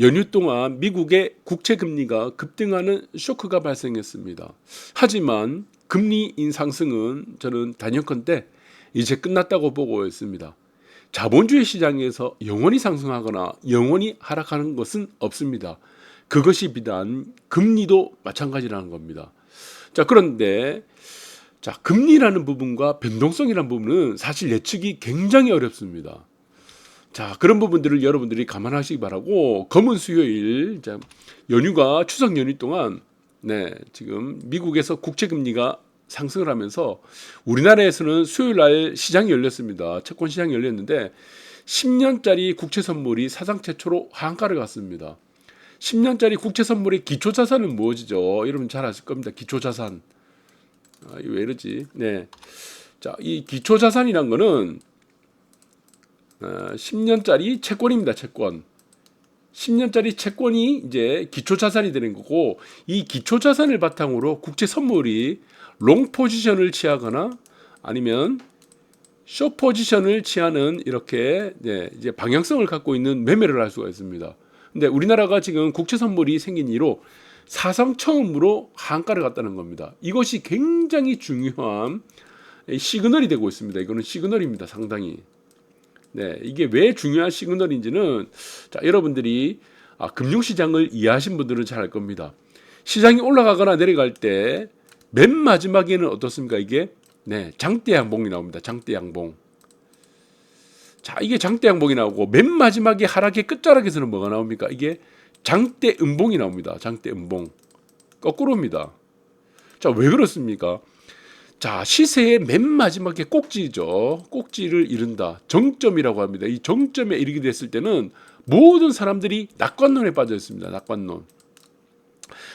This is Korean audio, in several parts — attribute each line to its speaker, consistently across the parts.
Speaker 1: 연휴 동안 미국의 국채 금리가 급등하는 쇼크가 발생했습니다. 하지만 금리 인상승은 저는 단연컨대 이제 끝났다고 보고 있습니다. 자본주의 시장에서 영원히 상승하거나 영원히 하락하는 것은 없습니다. 그것이 비단 금리도 마찬가지라는 겁니다. 자, 그런데 자, 금리라는 부분과 변동성이라는 부분은 사실 예측이 굉장히 어렵습니다. 자, 그런 부분들을 여러분들이 감안하시기 바라고 검은 수요일 자, 연휴가 추석 연휴 동안 네, 지금 미국에서 국채 금리가 상승을 하면서 우리나라에서는 수요일 날 시장이 열렸습니다. 채권 시장이 열렸는데 10년짜리 국채 선물이 사상 최초로 하한가를 갔습니다. 10년짜리 국채 선물의 기초 자산은 무엇이죠? 여러분 잘 아실 겁니다. 기초 자산. 아, 왜 이러지? 네. 자, 이 기초 자산이란 거는 어, 10년짜리 채권입니다. 채권. 10년짜리 채권이 이제 기초 자산이 되는 거고 이 기초 자산을 바탕으로 국채 선물이 롱 포지션을 취하거나 아니면 쇼 포지션을 취하는 이렇게 네, 이제 방향성을 갖고 있는 매매를 할 수가 있습니다. 근데 우리나라가 지금 국채 선물이 생긴 이로 사상 처음으로 한가를 갔다는 겁니다. 이것이 굉장히 중요한 시그널이 되고 있습니다. 이거는 시그널입니다. 상당히. 네, 이게 왜 중요한 시그널인지는 자, 여러분들이 아, 금융시장을 이해하신 분들은 잘 알 겁니다. 시장이 올라가거나 내려갈 때 맨 마지막에는 어떻습니까? 이게 네, 장대 양봉이 나옵니다. 장대 양봉. 자, 이게 장대 양봉이 나오고 맨 마지막에 하락의 끝자락에서는 뭐가 나옵니까? 이게 장대 음봉이 나옵니다. 장대 음봉. 거꾸로입니다. 자, 왜 그렇습니까? 자, 시세의 맨 마지막에 꼭지죠. 꼭지를 이룬다. 정점이라고 합니다. 이 정점에 이르게 됐을 때는 모든 사람들이 낙관론에 빠져 있습니다. 낙관론.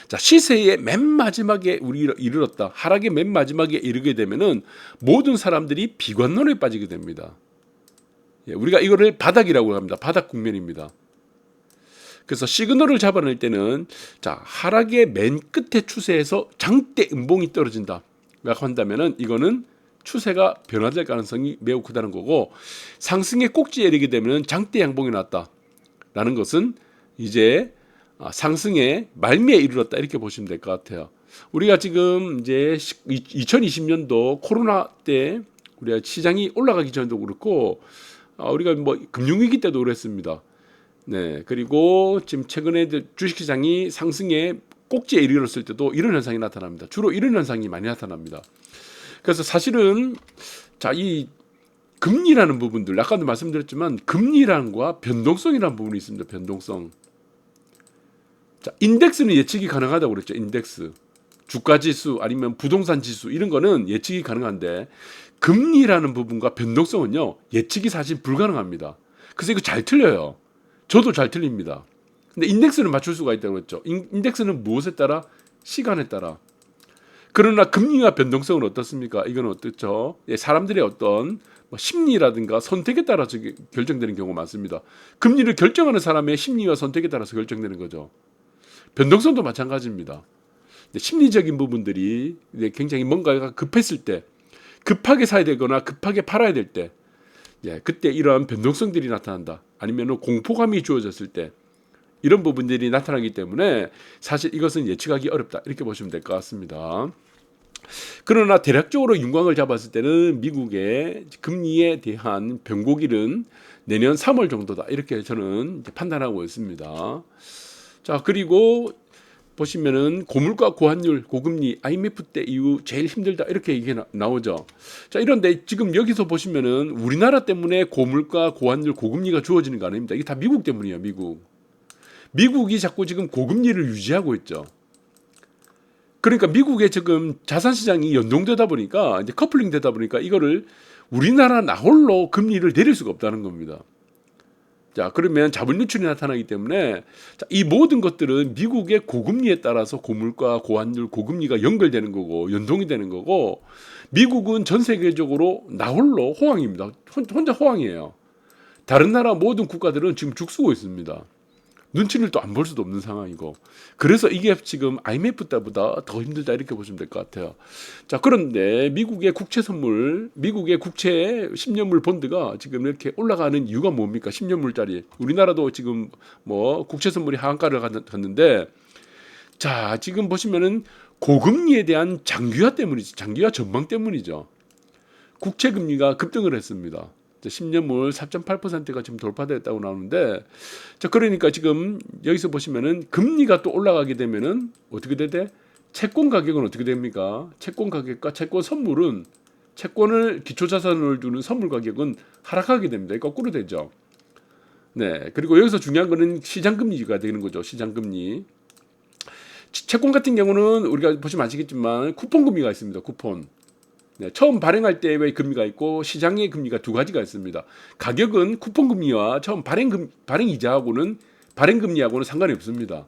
Speaker 1: 자, 시세의 맨 마지막에 우리 이르렀다. 하락의 맨 마지막에 이르게 되면은 모든 사람들이 비관론에 빠지게 됩니다. 예, 우리가 이거를 바닥이라고 합니다. 바닥 국면입니다. 그래서 시그널을 잡아낼 때는 자, 하락의 맨 끝에 추세에서 장대 음봉이 떨어진다. 라고 한다면은 이거는 추세가 변화될 가능성이 매우 크다는 거고 상승의 꼭지에 이르게 되면 장대 양봉이 났다라는 것은 이제 아, 상승의 말미에 이르렀다 이렇게 보시면 될 것 같아요. 우리가 지금 이제 2020년도 코로나 때 우리가 시장이 올라가기 전에도 그렇고 아, 우리가 뭐 금융위기 때도 그랬습니다. 네 그리고 지금 최근에 주식시장이 상승의 꼭지에 이르렀을 때도 이런 현상이 나타납니다. 주로 이런 현상이 많이 나타납니다. 그래서 사실은 자 이 금리라는 부분들 아까도 말씀드렸지만 거와 변동성이라는 부분이 있습니다. 변동성. 자 인덱스는 예측이 가능하다고 그랬죠. 인덱스. 주가 지수 아니면 부동산 지수 이런 거는 예측이 가능한데 금리라는 부분과 변동성은요 예측이 사실 불가능합니다. 그래서 이거 잘 틀려요. 저도 잘 틀립니다. 근데 인덱스는 맞출 수가 있다고 했죠. 인덱스는 무엇에 따라 시간에 따라. 그러나 금리와 변동성은 어떻습니까? 이건 어떻죠? 예, 사람들의 어떤 뭐 심리라든가 선택에 따라서 결정되는 경우가 많습니다. 금리를 결정하는 사람의 심리와 선택에 따라서 결정되는 거죠. 변동성도 마찬가지입니다. 심리적인 부분들이 굉장히 뭔가가 급했을 때, 급하게 사야 되거나 급하게 팔아야 될 때, 예, 그때 이러한 변동성들이 나타난다. 아니면 공포감이 주어졌을 때, 이런 부분들이 나타나기 때문에 사실 이것은 예측하기 어렵다 이렇게 보시면 될 것 같습니다. 그러나 대략적으로 윤곽을 잡았을 때는 미국의 금리에 대한 변곡일은 내년 3월 정도다 이렇게 저는 판단하고 있습니다. 자 그리고 보시면은 고물가 고환율 고금리 IMF 때 이후 제일 힘들다 이렇게 얘기 나오죠. 자 이런데 지금 여기서 보시면은 우리나라 때문에 고물가 고환율 고금리가 주어지는 거 아닙니다. 이게 다 미국 때문이에요. 미국. 미국이 자꾸 지금 고금리를 유지하고 있죠. 그러니까 미국의 지금 자산 시장이 연동되다 보니까 이제 커플링 되다 보니까 이거를 우리나라 나홀로 금리를 내릴 수가 없다는 겁니다. 자, 그러면 자본 유출이 나타나기 때문에 자, 이 모든 것들은 미국의 고금리에 따라서 고물가, 고환율, 고금리가 연결되는 거고 연동이 되는 거고 미국은 전 세계적으로 나홀로 호황입니다. 혼자 호황이에요. 다른 나라 모든 국가들은 지금 죽쓰고 있습니다. 눈치를 또 안 볼 수도 없는 상황이고 그래서 이게 지금 IMF 때보다 더 힘들다 이렇게 보시면 될 것 같아요. 자 그런데 미국의 국채 선물, 미국의 국채 10년물 본드가 지금 이렇게 올라가는 이유가 뭡니까? 10년물짜리 우리나라도 지금 뭐 국채 선물이 하한가를 갔- 갔는데 자 지금 보시면은 고금리에 대한 장기화 때문이지 장기화 전망 때문이죠. 국채 금리가 급등을 했습니다. 10년물 4.8%가 지금 돌파됐다고 나오는데 자 그러니까 지금 여기서 보시면은 금리가 또 올라가게 되면은 어떻게 되대? 채권 가격은 어떻게 됩니까? 채권 가격과 채권 선물은 채권을 기초 자산을 주는 선물 가격은 하락하게 됩니다. 거꾸로 되죠. 네. 그리고 여기서 중요한 거는 시장 금리가 되는 거죠. 시장 금리. 치- 채권 같은 경우는 우리가 보시면 아시겠지만 쿠폰 금리가 있습니다. 쿠폰. 네, 처음 발행할 때의 금리가 있고 시장의 금리가 두 가지가 있습니다. 가격은 쿠폰 금리와 처음 발행 금 발행 이자하고는 발행 금리하고는 상관이 없습니다.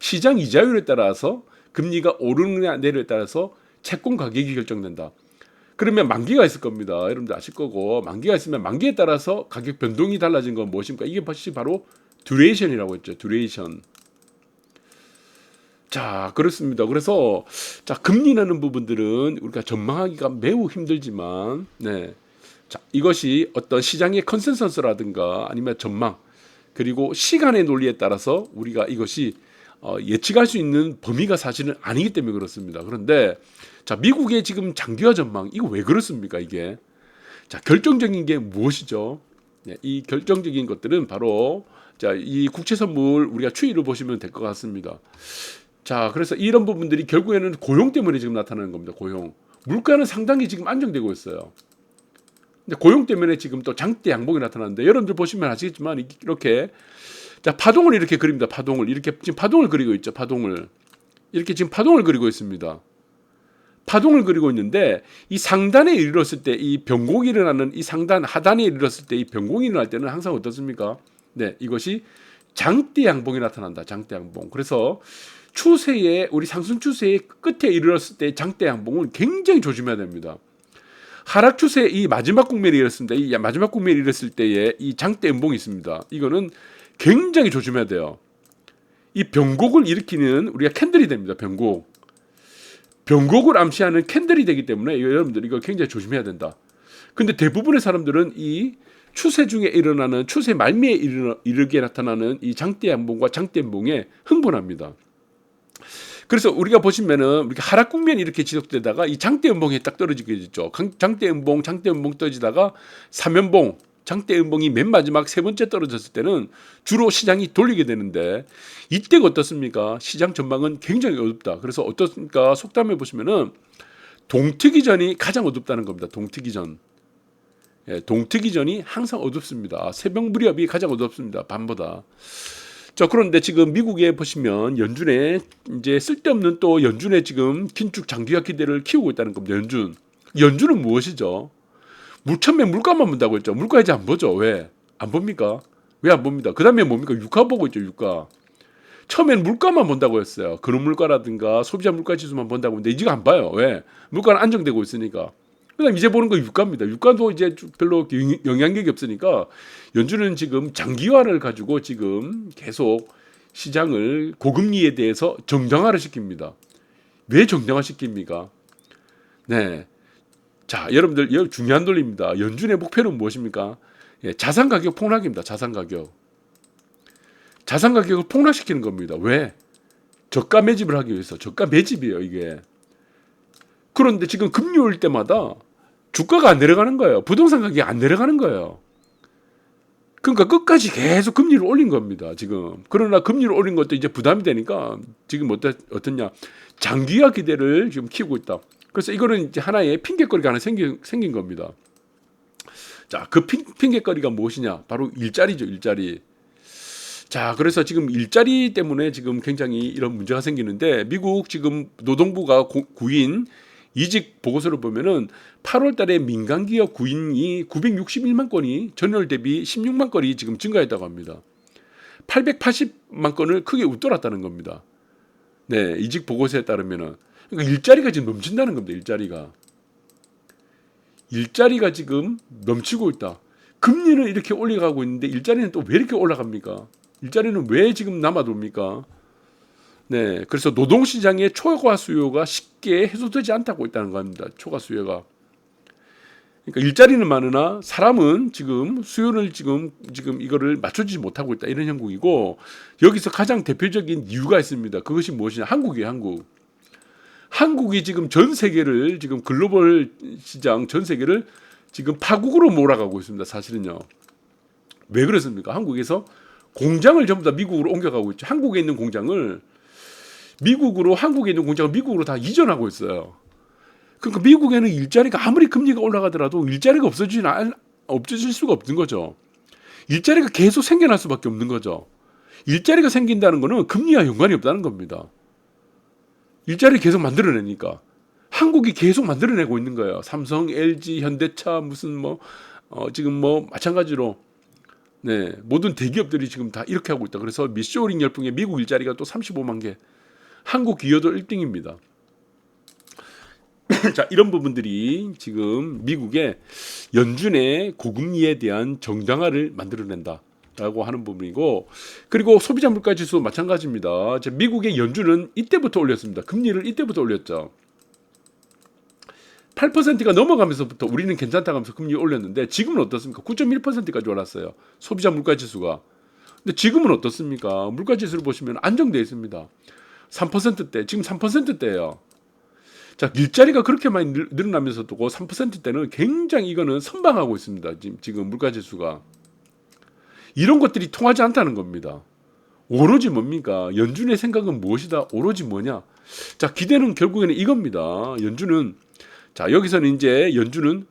Speaker 1: 시장 이자율에 따라서 금리가 오르느냐 내리에 따라서 채권 가격이 결정된다. 그러면 만기가 있을 겁니다. 여러분들 아실 거고 만기가 있으면 만기에 따라서 가격 변동이 달라진 건 무엇입니까? 이게 사실 바로 듀레이션이라고 했죠. 듀레이션. 자 그렇습니다. 그래서 자 금리라는 부분들은 우리가 전망하기가 매우 힘들지만 네. 자 이것이 어떤 시장의 컨센서스라든가 아니면 전망 그리고 시간의 논리에 따라서 우리가 이것이 어, 예측할 수 있는 범위가 사실은 아니기 때문에 그렇습니다. 그런데 자 미국의 지금 장기화 전망 이거 왜 그렇습니까 이게 자 결정적인 게 무엇이죠? 네, 이 결정적인 것들은 바로 자 이 국채 선물 우리가 추이를 보시면 될 것 같습니다. 자, 그래서 이런 부분들이 결국에는 고용 때문에 지금 나타나는 겁니다. 고용. 물가는 상당히 지금 안정되고 있어요. 근데 고용 때문에 지금 또 장대 양봉이 나타나는데 여러분들 보시면 아시겠지만 이렇게 자, 파동을 이렇게 그립니다. 파동을 이렇게 지금 파동을 그리고 있죠. 파동을. 이렇게 지금 파동을 그리고 있습니다. 파동을 그리고 있는데 이 상단에 이르렀을 때 이 변곡이 일어나는 이 상단 하단에 이르렀을 때 이 변곡이 일어날 때는 항상 어떻습니까? 네, 이것이 장대 양봉이 나타난다. 장대 양봉. 그래서 추세의 우리 상승 추세의 끝에 이르렀을 때 장대 양봉은 굉장히 조심해야 됩니다. 하락 추세 이 마지막 국면이 이랬습니다. 이 마지막 국면이 이랬을 때에 이 장대 음봉이 있습니다. 이거는 굉장히 조심해야 돼요. 이 변곡을 일으키는 우리가 캔들이 됩니다. 변곡. 변곡을 암시하는 캔들이 되기 때문에 여러분들 이거 굉장히 조심해야 된다. 근데 대부분의 사람들은 이 추세 중에 일어나는 추세 말미에 이르, 이르게 나타나는 이 장대 양봉과 장대 음봉에 흥분합니다. 그래서 우리가 보시면은 우리가 하락 국면이 이렇게 지속되다가 이 장대 음봉이 딱 떨어지게 되죠. 장대 음봉, 장대 음봉 떨어지다가 삼연봉, 장대 음봉이 맨 마지막 세 번째 떨어졌을 때는 주로 시장이 돌리게 되는데 이때가 어떻습니까? 시장 전망은 굉장히 어둡다. 그래서 어떻습니까? 속담에 보시면은 동트기 전이 가장 어둡다는 겁니다. 동트기 전. 예, 동트기 전이 항상 어둡습니다. 새벽 무렵이 가장 어둡습니다. 밤보다. 자 그런데 지금 미국에 보시면 연준에 이제 쓸데없는 또 연준에 지금 긴축 장기화 기대를 키우고 있다는 겁니다. 연준. 연준은 무엇이죠? 물 처음에 물가만 본다고 했죠. 물가 이제 안 보죠. 왜? 안 봅니까? 왜 안 봅니다. 그 다음에 뭡니까? 유가 보고 있죠. 유가. 처음엔 물가만 본다고 했어요. 근원 물가라든가 소비자 물가 지수만 본다고 했는데 이제 안 봐요. 왜? 물가는 안정되고 있으니까. 그다음 이제 보는 거 유가입니다. 유가도 이제 별로 영향력이 없으니까 연준은 지금 장기화를 가지고 지금 계속 시장을 고금리에 대해서 정정화를 시킵니다. 왜 정정화 시킵니까? 네. 자, 여러분들 중요한 논리입니다. 연준의 목표는 무엇입니까? 예, 자산 가격 폭락입니다. 자산 가격. 자산 가격을 폭락시키는 겁니다. 왜? 저가 매집을 하기 위해서. 저가 매집이에요, 이게. 그런데 지금 올 때마다 주가가 안 내려가는 거예요. 부동산 가격이 안 내려가는 거예요. 그러니까 끝까지 계속 금리를 올린 겁니다. 지금. 그러나 금리를 올린 것도 이제 부담이 되니까 지금 어떠, 어떻냐. 장기화 기대를 지금 키우고 있다. 그래서 이거는 이제 하나의 핑계거리가 하나 생긴, 생긴 겁니다. 자, 그 핑, 핑계거리가 무엇이냐? 바로 일자리죠, 일자리. 자, 그래서 지금 일자리 때문에 지금 굉장히 이런 문제가 생기는데 미국 지금 노동부가 고, 구인 이직 보고서를 보면은 8월 달에 민간 기업 구인이 961만 건이 전월 대비 16만 건이 지금 증가했다고 합니다. 880만 건을 크게 웃돌았다는 겁니다. 네, 이직 보고서에 따르면은 그러니까 일자리가 지금 넘친다는 겁니다. 일자리가. 일자리가 지금 넘치고 있다. 금리는 이렇게 올라가고 있는데 일자리는 또 왜 이렇게 올라갑니까? 일자리는 왜 지금 남아돌니까 네, 그래서 노동 시장의 초과 수요가 쉽게 해소되지 않다고 있다는 겁니다. 초과 수요가. 그러니까 일자리는 많으나 사람은 지금 수요를 지금 지금 이거를 맞춰주지 못하고 있다 이런 형국이고 여기서 가장 대표적인 이유가 있습니다. 그것이 무엇이냐? 한국이에요, 한국. 한국이 지금 전 세계를 지금 글로벌 시장 전 세계를 지금 파국으로 몰아가고 있습니다. 사실은요. 왜 그렇습니까? 한국에서 공장을 전부 다 미국으로 옮겨가고 있죠. 한국에 있는 공장을 미국으로 한국에 있는 공장을 미국으로 다 이전하고 있어요. 그러니까 미국에는 일자리가 아무리 금리가 올라가더라도 일자리가 없어지진 않, 없어질 수가 없는 거죠. 일자리가 계속 생겨날 수밖에 없는 거죠. 일자리가 생긴다는 거는 금리와 연관이 없다는 겁니다. 일자리 계속 만들어내니까 한국이 계속 만들어내고 있는 거예요. 삼성, LG, 현대차 무슨 뭐 어, 지금 뭐 마찬가지로 네 모든 대기업들이 지금 다 이렇게 하고 있다. 그래서 미쇼링 열풍에 미국 일자리가 또 35만 개, 한국 기여도 1등입니다. 자 이런 부분들이 지금 미국의 연준의 고금리에 대한 정당화를 만들어낸다. 라고 하는 부분이고 그리고 소비자 물가 지수 마찬가지입니다. 자, 미국의 연준은 이때부터 올렸습니다. 금리를 이때부터 올렸죠. 8%가 넘어가면서부터 우리는 괜찮다 하면서 금리 올렸는데 지금은 어떻습니까? 9.1%까지 올랐어요. 소비자 물가 지수가. 근데 지금은 어떻습니까? 물가 지수를 보시면 안정되어 있습니다. 3%대, 지금 3%대예요. 자, 일자리가 그렇게 많이 늘- 늘어나면서도 그 3%대는 굉장히 이거는 선방하고 있습니다. 지금, 지금 물가 지수가. 이런 것들이 통하지 않다는 겁니다. 오로지 뭡니까? 연준의 생각은 무엇이다? 오로지 뭐냐? 자, 기대는 결국에는 이겁니다. 연준은 자, 여기서는 이제 연준은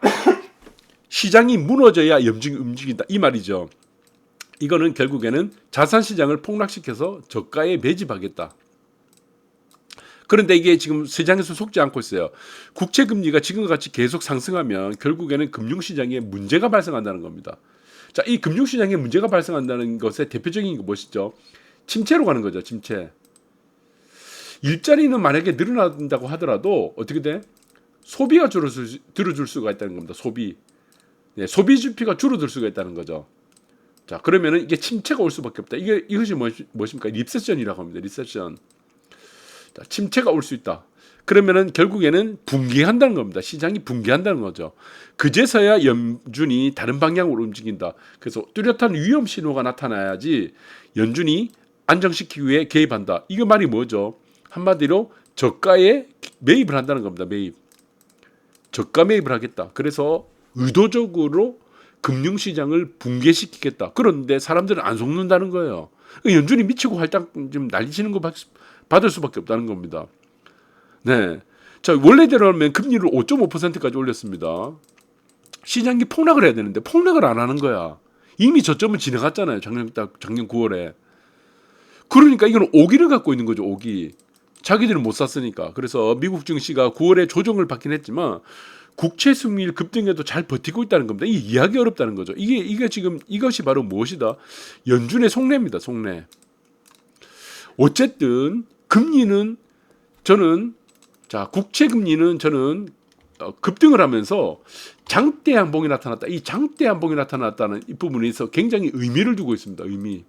Speaker 1: 시장이 무너져야 염증이 움직인다. 이 말이죠. 이거는 결국에는 자산 시장을 폭락시켜서 저가에 매집하겠다. 그런데 이게 지금 시장에서 속지 않고 있어요. 국채 금리가 지금과 같이 계속 상승하면 결국에는 금융 시장에 문제가 발생한다는 겁니다. 자, 이 금융 시장에 문제가 발생한다는 것의 대표적인 게 무엇이죠? 침체로 가는 거죠. 침체. 일자리는 만약에 늘어난다고 하더라도 어떻게 돼? 소비가 줄어들, 수가 있다는 겁니다. 소비. 네, 소비 지표가 줄어들 수가 있다는 거죠. 자, 그러면은 이게 침체가 올 수밖에 없다. 이게 이것이 무엇, 무엇입니까? 리세션이라고 합니다. 리세션. 자, 침체가 올 수 있다. 그러면은 결국에는 붕괴한다는 겁니다. 시장이 붕괴한다는 거죠. 그제서야 연준이 다른 방향으로 움직인다. 그래서 뚜렷한 위험 신호가 나타나야지 연준이 안정시키기 위해 개입한다. 이거 말이 뭐죠? 한마디로 저가에 매입을 한다는 겁니다. 매입. 저가 매입을 하겠다. 그래서 의도적으로 금융시장을 붕괴시키겠다. 그런데 사람들은 안 속는다는 거예요. 연준이 미치고 활짝 좀 난리치는 거 받- 받을 수밖에 없다는 겁니다. 네. 자, 원래대로라면 금리를 5.5%까지 올렸습니다. 시장이 폭락을 해야 되는데 폭락을 안 하는 거야. 이미 저점은 지나갔잖아요. 작년 딱 작년 9월에. 그러니까 이건 오기를 갖고 있는 거죠. 오기. 자기들은 못 샀으니까. 그래서 미국 증시가 9월에 조정을 받긴 했지만 국채 수익률 급등에도 잘 버티고 있다는 겁니다. 이 이해하기 어렵다는 거죠. 이게 이게 지금 이것이 바로 무엇이다? 연준의 속내입니다. 속내. 어쨌든 금리는 저는 자 국채 금리는 저는 어, 급등을 하면서 장대 양봉이 나타났다. 이 장대 양봉이 나타났다는 이 부분에서 굉장히 의미를 두고 있습니다. 의미.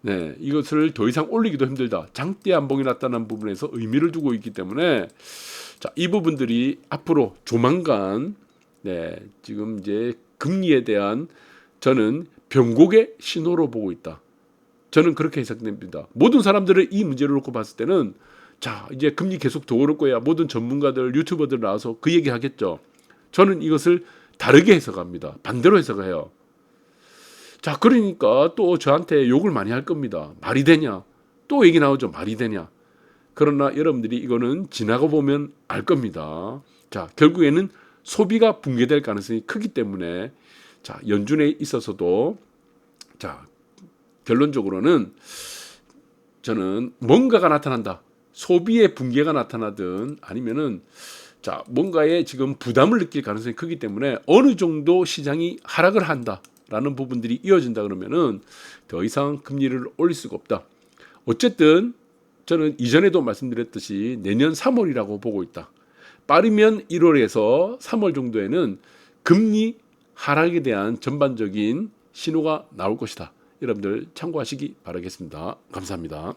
Speaker 1: 네, 이것을 더 이상 올리기도 힘들다. 장대 양봉이 나타난 부분에서 의미를 두고 있기 때문에 자, 이 부분들이 앞으로 조만간 네, 지금 이제 금리에 대한 저는 변곡의 신호로 보고 있다. 저는 그렇게 해석됩니다. 모든 사람들을 이 문제를 놓고 봤을 때는 자 이제 금리 계속 더 오를 거야. 모든 전문가들, 유튜버들 나와서 그 얘기 하겠죠. 저는 이것을 다르게 해석합니다. 반대로 해석해요. 자 그러니까 또 저한테 욕을 많이 할 겁니다. 말이 되냐? 또 얘기 나오죠. 말이 되냐? 그러나 여러분들이 이거는 지나고 보면 알 겁니다. 자 결국에는 소비가 붕괴될 가능성이 크기 때문에 자 연준에 있어서도 자 결론적으로는 저는 뭔가가 나타난다. 소비의 붕괴가 나타나든 아니면은 자 뭔가에 지금 부담을 느낄 가능성이 크기 때문에 어느 정도 시장이 하락을 한다라는 부분들이 이어진다 그러면은 더 이상 금리를 올릴 수가 없다. 어쨌든 저는 이전에도 말씀드렸듯이 내년 3월이라고 보고 있다. 빠르면 1월에서 3월 정도에는 금리 하락에 대한 전반적인 신호가 나올 것이다. 여러분들 참고하시기 바라겠습니다. 감사합니다.